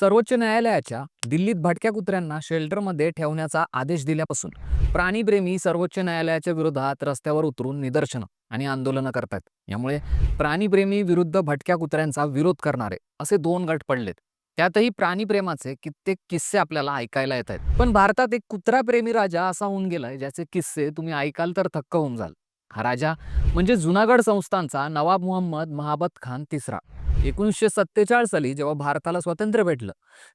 सर्वोच्च न्यायालयाच्या दिल्लीत भटक्या कुत्र्यांना शेल्टरमध्ये ठेवण्याचा आदेश दिल्यापासून प्राणीप्रेमी सर्वोच्च न्यायालयाच्या विरोधात रस्त्यावर उतरून निदर्शनं आणि आंदोलनं करतात यामुळे प्राणीप्रेमी विरुद्ध भटक्या कुत्र्यांचा विरोध करणारे असे दोन गट पडलेत. त्यातही प्राणीप्रेमाचे कित्येक किस्से आपल्याला ऐकायला येत आहेत पण भारतात एक कुत्राप्रेमी राजा असा होऊन गेलाय ज्याचे किस्से तुम्ही ऐकाल तर थक्क होऊन जाल. हा राजा म्हणजे जुनागड संस्थांचा नवाब मुहम्मद महाबत खान तिसरा. एकोणीसशे सत्तेचाळीस साली जेव्हा भारताला स्वातंत्र्य भेटलं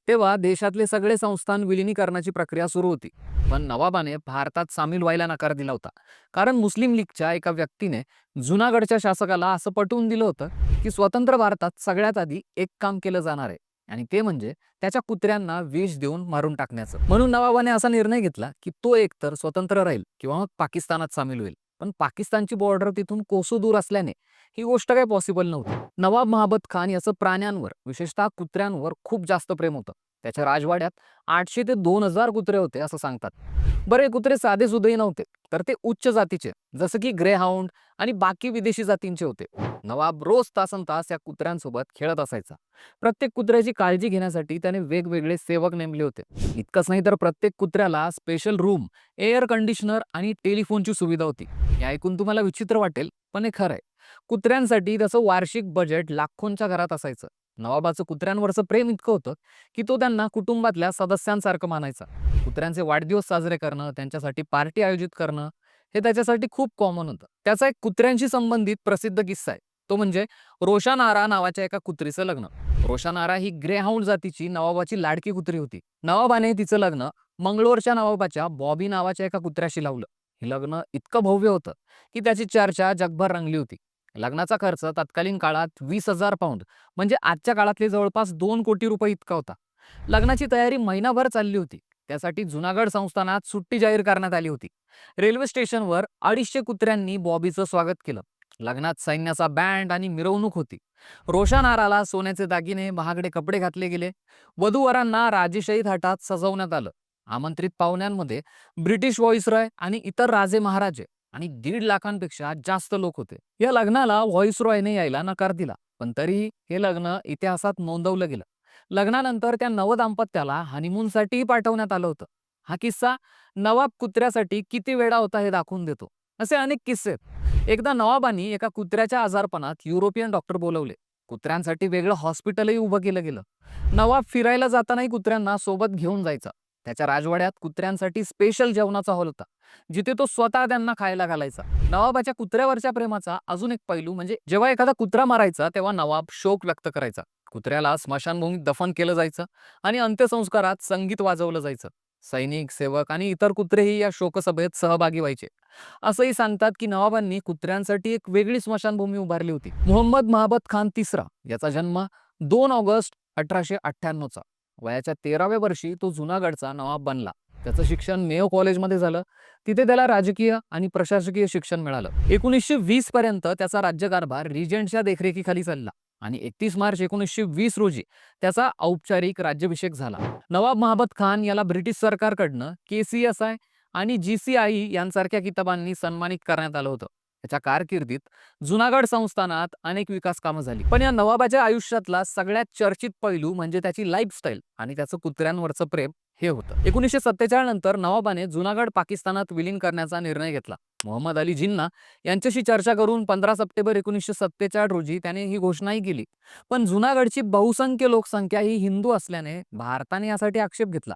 तेव्हा देशातले सगळे संस्थान विलिनीकरणाची प्रक्रिया सुरू होती. पण नवाबाने भारतात सामील व्हायला नकार दिला होता. कारण मुस्लिम लीगच्या एका व्यक्तीने जुनागडच्या शासकाला असं पटवून दिलं होतं की स्वतंत्र भारतात सगळ्यात आधी एक काम केलं जाणार आहे. आणि ते म्हणजे त्याच्या कुत्र्यांना विष देऊन मारून टाकण्याचं. म्हणून नवाबाने असा निर्णय घेतला की तो एकतर स्वतंत्र राहील किंवा मग पाकिस्तानात सामील होईल. पण पाकिस्तानची बॉर्डर तिथून कोसो दूर असल्याने ही गोष्ट काही पॉसिबल नव्हती. नवाब महाबत खान याचं प्राण्यांवर विशेषतः कुत्र्यांवर खूप जास्त प्रेम होतं. त्याच्या राजवाड्यात आठशे ते दोन हजार कुत्रे होते असं सांगतात. बरे कुत्रे साधे सुधे नव्हते तर ते उच्च जातीचे जसं की ग्रेहाउंड आणि बाकी विदेशी जातींचे होते. नवाब रोज तासन तास या कुत्र्यांसोबत खेळत असायचा. प्रत्येक कुत्र्याची काळजी घेण्यासाठी त्याने वेगवेगळे सेवक नेमले होते. इतकंच नाही तर प्रत्येक कुत्र्याला स्पेशल रूम एअर कंडिशनर आणि टेलिफोनची सुविधा होती. हे ऐकून तुम्हाला विचित्र वाटेल पण हे खरं आहे कुत्र्यांसाठी त्याचं वार्षिक बजेट लाखोंच्या घरात असायचं. नवाबाचं कुत्र्यांवरचं प्रेम इतकं होतं की तो त्यांना कुटुंबातल्या सदस्यांसारखं मानायचा. कुत्र्यांचे वाढदिवस साजरे करणं त्यांच्यासाठी पार्टी आयोजित करणं हे त्याच्यासाठी खूप कॉमन होतं. त्याचा एक कुत्र्यांशी संबंधित प्रसिद्ध किस्सा आहे. तो म्हणजे रोशानारा नावाच्या एका कुत्रीचं लग्न. रोशानारा ही ग्रेहाऊंड जातीची नवाबाची लाडकी कुत्री होती. नवाबाने तिचं लग्न मंगळोरच्या नवाबाच्या बॉबी नावाच्या एका कुत्र्याशी लावलं. हे लग्न इतकं भव्य होतं की त्याची चर्चा जगभर रंगली होती. लग्नाचा खर्च तत्कालीन काळात वीस हजार पाऊंड म्हणजे आजच्या काळातले जवळपास दोन कोटी रुपये इतका होता. लग्नाची तयारी महिनाभर चालली होती. त्यासाठी जुनागड संस्थानात सुट्टी जाहीर करण्यात आली होती. रेल्वे स्टेशनवर अडीचशे कुत्र्यांनी बॉबीचं स्वागत केलं. लग्नात सैन्याचा बँड आणि मिरवणूक होती. रोषानाराला सोन्याचे दागिने महागडे कपडे घातले गेले. वधूवरांना राजेशाही थाटात सजवण्यात आलं. आमंत्रित पाहुण्यांमध्ये ब्रिटिश व्हॉइसरॉय आणि इतर राजे महाराजे. आणि दीड लाखांपेक्षा जास्त लोक होते. या लग्नाला व्हॉइसरॉयने यायला नकार दिला. पण तरीही हे लग्न इतिहासात नोंदवलं गेलं. लग्नानंतर त्या नवदाम्पत्याला हनीमूनसाठीही पाठवण्यात आलं होतं. हा किस्सा नवाब कुत्र्यासाठी किती वेळा होता हे दाखवून देतो. असे अनेक किस्से आहेत. एकदा नवाबांनी एका कुत्र्याच्या आजारपणात युरोपियन डॉक्टर बोलवले. कुत्र्यांसाठी वेगळं हॉस्पिटलही उभं केलं गेलं. नवाब फिरायला जातानाही कुत्र्यांना सोबत घेऊन जायचा. त्याच्या राजवाड्यात कुत्र्यांसाठी स्पेशल जेवणाचा हॉल होता जिथे तो स्वतः त्यांना खायला घालायचा. नवाबाच्या कुत्र्यावरच्या प्रेमाचा अजून एक पैलू म्हणजे जेव्हा एखादा कुत्रा मारायचा तेव्हा नवाब शोक व्यक्त करायचा. कुत्र्याला स्मशानभूमीत दफन केलं जायचं आणि अंत्यसंस्कारात संगीत वाजवलं जायचं. सैनिक सेवक आणि इतर कुत्रेही या शोकसभेत सहभागी व्हायचे. असंही सांगतात की नवाबांनी कुत्र्यांसाठी एक वेगळी स्मशानभूमी उभारली होती. मोहम्मद महाबत खान तिसरा याचा जन्म दोन ऑगस्ट अठराशे अठ्ठ्याण्णवचा. वयाच्या तेराव्या वर्षी तो जुनागडचा नवाब बनला. त्याचं शिक्षण मेयो कॉलेजमध्ये झालं. तिथे त्याला राजकीय आणि प्रशासकीय शिक्षण मिळालं. एकोणीसशे वीस पर्यंत त्याचा राज्यकारभार रिजंटच्या देखरेखीखाली चालला आणि एकतीस मार्च एकोणीसशे वीस रोजी त्याचा औपचारिक राज्याभिषेक झाला. नवाब महाबत खान याला ब्रिटिश सरकारकडनं के सी एस आय आणि जी सी आय यांसारख्या किताबांनी सन्मानित करण्यात आलं होतं. त्याच्या कारकिर्दीत जुनागड संस्थानात अनेक विकास कामं झाली. पण या नवाबाच्या आयुष्यातला सगळ्यात चर्चित पैलू म्हणजे त्याची लाईफस्टाईल आणि त्याचं कुत्र्यांवरचं प्रेम हे होतं. एकोणीसशे सत्तेचाळ नंतर नवाबाने जुनागड पाकिस्तानात विलीन करण्याचा निर्णय घेतला. मोहम्मद अली जिन्ना यांच्याशी चर्चा करून पंधरा सप्टेंबर एकोणीसशे सत्तेचाळ रोजी त्याने ही घोषणाही केली. पण जुनागडची बहुसंख्य लोकसंख्या ही हिंदू असल्याने भारताने यासाठी आक्षेप घेतला.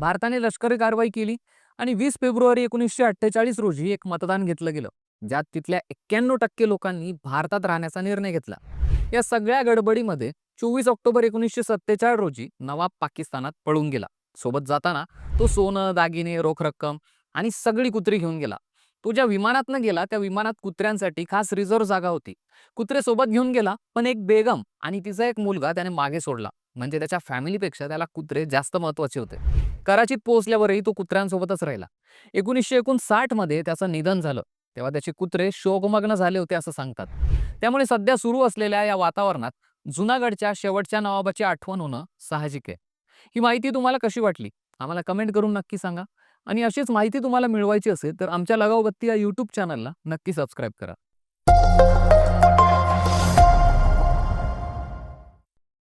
भारताने लष्करी कारवाई केली आणि वीस फेब्रुवारी एकोणीसशे अठ्ठेचाळीस रोजी एक मतदान घेतलं गेलं. ज्यात तिथल्या एक्क्याण्णव टक्के लोकांनी भारतात राहण्याचा निर्णय घेतला. या सगळ्या गडबडीमध्ये चोवीस ऑक्टोबर एकोणीसशे सत्तेचाळीस रोजी नवाब पाकिस्तानात पळून गेला. सोबत जाताना तो सोनं दागिने रोख रक्कम आणि सगळी कुत्री घेऊन गेला. तो ज्या विमानातनं गेला त्या विमानात कुत्र्यांसाठी खास रिझर्व्ह जागा होती. कुत्रे सोबत घेऊन गेला पण एक बेगम आणि तिचा एक मुलगा त्याने मागे सोडला. म्हणजे त्याच्या फॅमिलीपेक्षा त्याला कुत्रे जास्त महत्त्वाचे होते. कराचीत पोहोचल्यावरही तो कुत्र्यांसोबतच राहिला. एकोणीसशे एकोणसाठमध्ये त्याचं निधन झालं. तेव्हा त्याचे कुत्रे शोकमग्न झाले होते असं सांगतात. त्यामुळे सध्या सुरू असलेल्या या वातावरणात जुनागडच्या शेवटच्या नवाबाची आठवण होणं साहजिक आहे. ही माहिती तुम्हाला कशी वाटली? आम्हाला कमेंट करून नक्की सांगा. आणि अशीच माहिती तुम्हाला मिळवायची असेल तर आमच्या लगावबत्ती या यूट्यूब चॅनलला नक्की सबस्क्राईब करा.